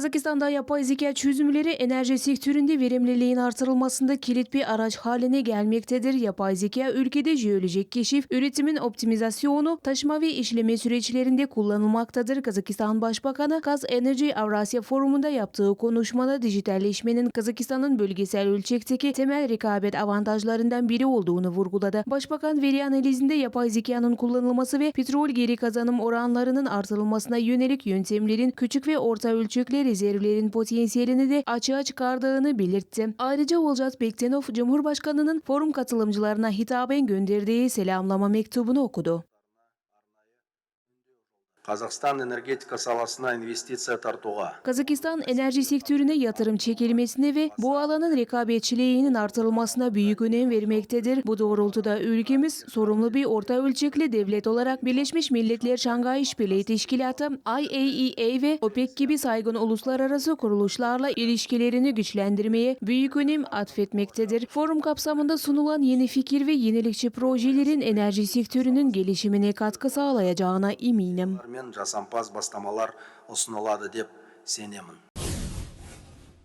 Kazakistan'da yapay zeka çözümleri enerji sektöründe verimliliğin artırılmasında kilit bir araç haline gelmektedir. Yapay zeka ülkede jeolojik keşif, üretimin optimizasyonu, taşıma ve işleme süreçlerinde kullanılmaktadır. Kazakistan Başbakanı Kaz Enerji Avrasya Forumu'nda yaptığı konuşmada dijitalleşmenin Kazakistan'ın bölgesel ölçekteki temel rekabet avantajlarından biri olduğunu vurguladı. Başbakan veri analizinde yapay zekanın kullanılması ve petrol geri kazanım oranlarının artırılmasına yönelik yöntemlerin küçük ve orta ölçekli rezervlerin potansiyelini de açığa çıkardığını belirtti. Ayrıca Olcay Bektenov, Cumhurbaşkanı'nın forum katılımcılarına hitaben gönderdiği selamlama mektubunu okudu. қазақстан энергетика саласына инвестиция тартуға Kazakistan enerji sektörüne yatırım çekilmesine ve bu alanın rekabetçiliğinin artırılmasına büyük önem vermektedir. Bu doğrultuda ülkemiz sorumlu bir orta ölçekli devlet olarak Birleşmiş Milletler Şangay İşbirliği Teşkilatı, IAEA ve OPEC gibi saygın uluslararası kuruluşlarla ilişkilerini güçlendirmeye büyük önem atfetmektedir. Forum kapsamında sunulan yeni fikir ve yenilikçi projelerin enerji sektörünün gelişimine katkı sağlayacağına eminim. Жасампаз бастамалар ұсынылады деп сенемін.